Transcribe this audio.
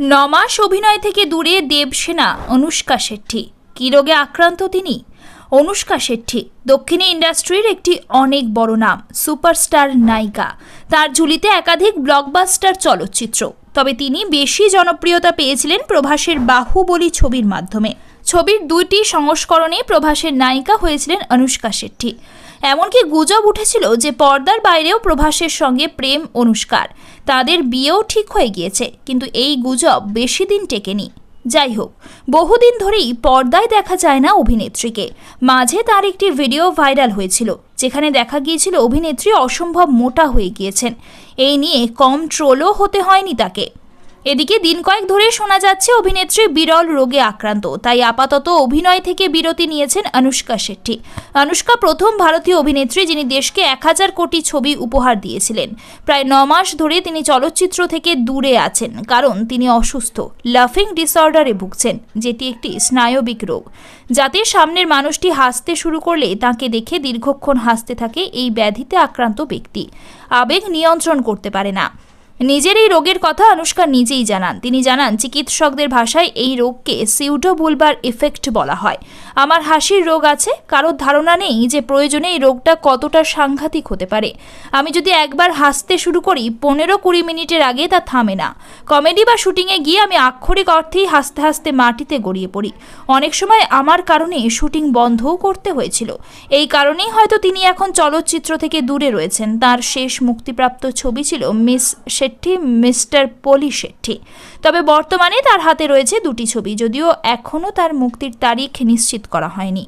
নমাস অভিনয় থেকে দূরে দেবসেনা, অনুষ্কা শেট্টি কী রোগে আক্রান্ত তিনি? অনুষ্কা শেট্টি দক্ষিণী ইন্ডাস্ট্রির একটি অনেক বড় নাম, সুপারস্টার নায়িকা। তার ঝুলিতে একাধিক ব্লকবাস্টার চলচ্চিত্র। তবে তিনি বেশি জনপ্রিয়তা পেয়েছিলেন প্রভাসের বাহুবলী ছবির মাধ্যমে। ছবির দুইটি সংস্করণে প্রভাসের নায়িকা হয়েছিলেন অনুষ্কা শেট্টি এমনকি গুজব উঠেছিল যে পর্দার বাইরেও প্রভাসের সঙ্গে প্রেম, অনুষ্কার। তাদের বিয়েও ঠিক হয়ে গিয়েছে, কিন্তু এই গুজব বেশি দিন টেকেনি। যাই হোক, বহুদিন ধরেই পর্দায় দেখা যায় না অভিনেত্রীকে। মাঝে তার একটি ভিডিও ভাইরাল হয়েছিল, যেখানে দেখা গিয়েছিল অভিনেত্রী অসম্ভব মোটা হয়ে গিয়েছেন। এই নিয়ে কম ট্রোলও হতে হয়নি তাকে। এদিকে দিন কয়েক ধরে শোনা যাচ্ছে অভিনেত্রী বিরল রোগে আক্রান্ত। তাই আপাতত অভিনয় থেকে বিরতি নিয়েছেন অনুষ্কা শেট্টি। অনুষ্কা প্রথম ভারতীয় অভিনেত্রী যিনি দেশকে এক হাজার কোটি ছবি উপহার দিয়েছিলেন। প্রায় ন মাস ধরে তিনি চলচ্চিত্র থেকে দূরে আছেন, কারণ তিনি অসুস্থ, লাফিং ডিসঅর্ডারে ভুগছেন, যেটি একটি স্নায়বিক রোগ। যাতে সামনের মানুষটি হাসতে শুরু করলে তাকে দেখে দীর্ঘক্ষণ হাসতে থাকে এই ব্যাধিতে আক্রান্ত ব্যক্তি। আবেগ নিয়ন্ত্রণ করতে পারে না। নিজের এই রোগের কথা অনুষ্কা নিজেই জানান। তিনি জানান, চিকিৎসকদের ভাষায় এই রোগকে সিউডোবুলবার ইফেক্ট বলা হয়। আমার হাসির রোগ আছে, কারোর ধারণা নেই যে প্রয়োজনে এই রোগটা কতটা সাংঘাতিক হতে পারে। আমি যদি একবার হাসতে শুরু করি, পনেরো কুড়ি মিনিটের আগে তা থামে না। কমেডি বা শুটিংয়ে গিয়ে আমি আক্ষরিক অর্থেই হাসতে হাসতে মাটিতে গড়িয়ে পড়ি। অনেক সময় আমার কারণে শুটিং বন্ধও করতে হয়েছিল। এই কারণেই হয়তো তিনি এখন চলচ্চিত্র থেকে দূরে রয়েছেন। তার শেষ মুক্তিপ্রাপ্ত ছবি ছিল Miss Shetty mister Polishetty তবে বর্তমানে তার হাতে রয়েছে দুটি ছবি, যদিও এখনও তার মুক্তির তারিখ নিশ্চিত করা হয়নি।